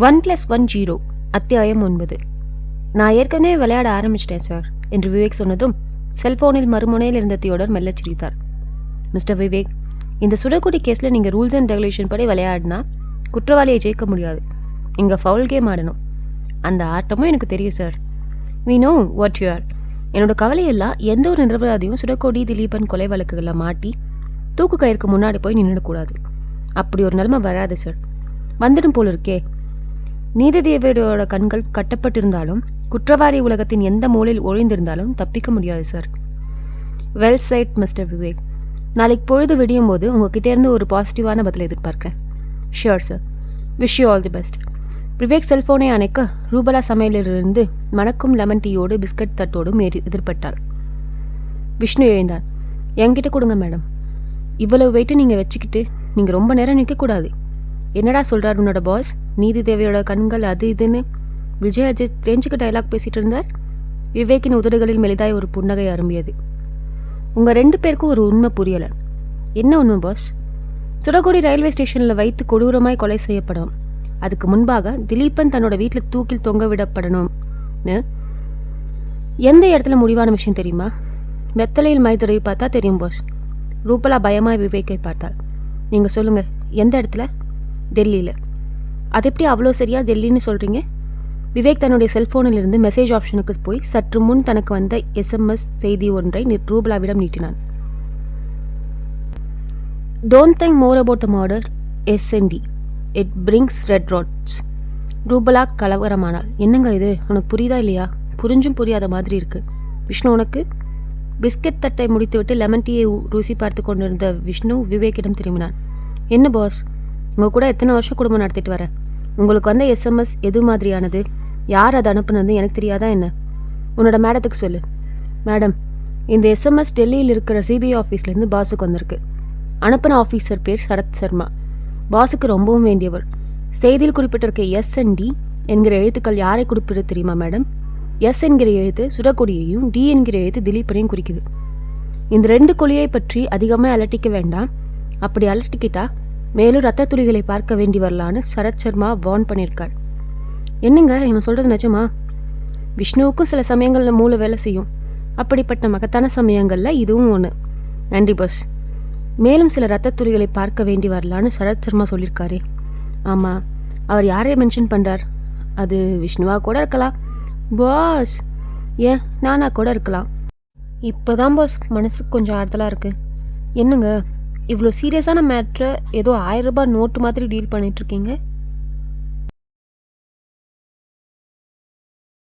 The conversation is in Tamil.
ஒன் ப்ளஸ் ஒன் ஜீரோ அத்தியாயம் ஒன்பது. நான் ஏற்கனவே விளையாட ஆரம்பிச்சிட்டேன் சார் என்று விவேக் சொன்னதும் செல்போனில் மறுமுனையில் இருந்த தியோடர் மெல்லச் சிரித்தார். மிஸ்டர் விவேக் இந்த சுடக்குடி கேஸில் நீங்கள் ரூல்ஸ் அண்ட் ரெகுலேஷன் படி விளையாடினா குற்றவாளியை ஜெயிக்க முடியாது. இங்கே ஃபவுல் கேம் ஆடணும். அந்த ஆட்டமும் எனக்கு தெரியும் sir we know what you are என்னோட கவலையெல்லாம் எந்த ஒரு நிரபராதியும் சுடக்கோடி திலீபன் கொலை வழக்குகளில் மாட்டி தூக்கு கயிறுக்கு முன்னாடி போய் நின்றுடக்கூடாது அப்படி ஒரு நிலைமை வராது சார் வந்துடும் போல இருக்கே. நீதிதேவியோட கண்கள் கட்டப்பட்டிருந்தாலும் குற்றவாளி உலகத்தின் எந்த மூலையில் ஒழிந்திருந்தாலும் தப்பிக்க முடியாது sir. Well said mister Vivek நாளைக்கு பொழுது விடியும் போது உங்ககிட்டேருந்து ஒரு பாசிட்டிவான பதிலை எதிர்பார்க்குறேன். Sure sir wish you all the best Vivek செல்ஃபோனை அணைக்க ரூபலா சமையலிலிருந்து மணக்கும் லெமன் டீயோடு பிஸ்கட் தட்டோடும் ஏறி எதிர்பட்டாள். விஷ்ணு எழுந்தார். என்கிட்ட கொடுங்க மேடம் இவ்வளவு வெயிட்டு நீங்கள் வச்சுக்கிட்டு நீங்கள் ரொம்ப நேரம் நிற்கக்கூடாது என்னடா சொல்கிறார் உன்னோட பாஸ் நீதி தேவையோட கண்கள் அது இதுன்னு. விஜய் அஜித் ரேஞ்சுக்கு டைலாக் பேசிகிட்டு இருந்தார். விவேக்கின் உதடுகளில் மெலிதாய் ஒரு புன்னகை அரும்பியது. உங்கள் ரெண்டு பேருக்கும் ஒரு உண்மை புரியலை. என்ன உண்மை பாஸ் சுடகுடி ரயில்வே ஸ்டேஷனில் வைத்து கொடூரமாய் கொலை செய்யப்படும். அதுக்கு முன்பாக திலீபன் தன்னோட வீட்டில் தூக்கில் தொங்க விடப்படணும்னு எந்த இடத்துல முடிவான விஷயம் தெரியுமா? வெத்தலையில் மை தடவி பார்த்தா தெரியும் பாஸ் ரூபலா பயமாய் விவேக்கை பார்த்தாள். நீங்கள் சொல்லுங்கள் எந்த இடத்துல? டெல்லியில். அது எப்படி அவ்வளோ சரியாக டெல்லின்னு சொல்கிறீங்க விவேக் தன்னுடைய செல்ஃபோனிலிருந்து மெசேஜ் ஆப்ஷனுக்கு போய் சற்று முன் தனக்கு வந்த எஸ்எம்எஸ் செய்தி ஒன்றை ரூபலாவிடம் நீட்டினான். Don't think more about the murder send it brings red rats Rupala கலவரமானால் என்னங்க இது? உனக்கு புரியுதா இல்லையா? புரிஞ்சும் புரியாத மாதிரி இருக்குது விஷ்ணு உனக்கு? பிஸ்கட் தட்டை முடித்துவிட்டு லெமன் டீயை ருசி பார்த்து கொண்டிருந்த விஷ்ணு விவேக்கிடம் திரும்பினான். என்ன பாஸ் உங்கள் கூட எத்தனை வருஷம் குடும்பம் நடத்திட்டு வரேன்? உங்களுக்கு வந்த எஸ்எம்எஸ் எது மாதிரியானது? யார் அதை அனுப்புனது எனக்கு தெரியாதா என்ன? உன்னோட மேடத்துக்கு சொல்லு. மேடம் இந்த எஸ்எம்எஸ் டெல்லியில் இருக்கிற சிபிஐ ஆஃபீஸ்லேருந்து பாஸுக்கு வந்திருக்கு. அனுப்பின ஆஃபீஸர் பேர் சரத் சர்மா. பாஸுக்கு ரொம்பவும் வேண்டியவர். செய்தியில் குறிப்பிட்டிருக்க எஸ் அண்ட் டி என்கிற எழுத்துக்கள் யாரை குறிப்பிட தெரியுமா மேடம்? எஸ் என்கிற எழுத்து சுடக்கொடியையும் டி என்கிற எழுத்து திலீப்பனையும் குறிக்குது. இந்த ரெண்டு கொலியை பற்றி அதிகமாக அலட்டிக்க வேண்டாம். அப்படி அலட்டிக்கிட்டா மேலும் ரத்த துளிகளை பார்க்க வேண்டி வரலான்னு சரத் சர்மா வார்ன் பண்ணியிருக்கார். என்னங்க இவன் சொல்கிறது நிஜமா? விஷ்ணுவுக்கும் சில சமயங்களில் மூளை வேலை செய்யும். அப்படிப்பட்ட மகத்தான சமயங்களில் இதுவும் ஒன்று நன்றி பாஸ் மேலும் சில ரத்த துளிகளை பார்க்க வேண்டி வரலான்னு சரத் சர்மா சொல்லியிருக்காரு. ஆமாம் அவர் யாரை மென்ஷன் பண்ணுறார் அது விஷ்ணுவாக கூட இருக்கலாம். பாஸ் ஏன் நானா கூட இருக்கலாம். இப்போ தான் பாஸ் மனசுக்கு கொஞ்சம் ஆறுதலாக இருக்குது என்னங்க? இவ்வளோ சீரியஸான மேட்ரை ஏதோ ஆயிரம் ரூபாய் நோட்டு மாதிரி டீல் பண்ணிட்டு இருக்கீங்க.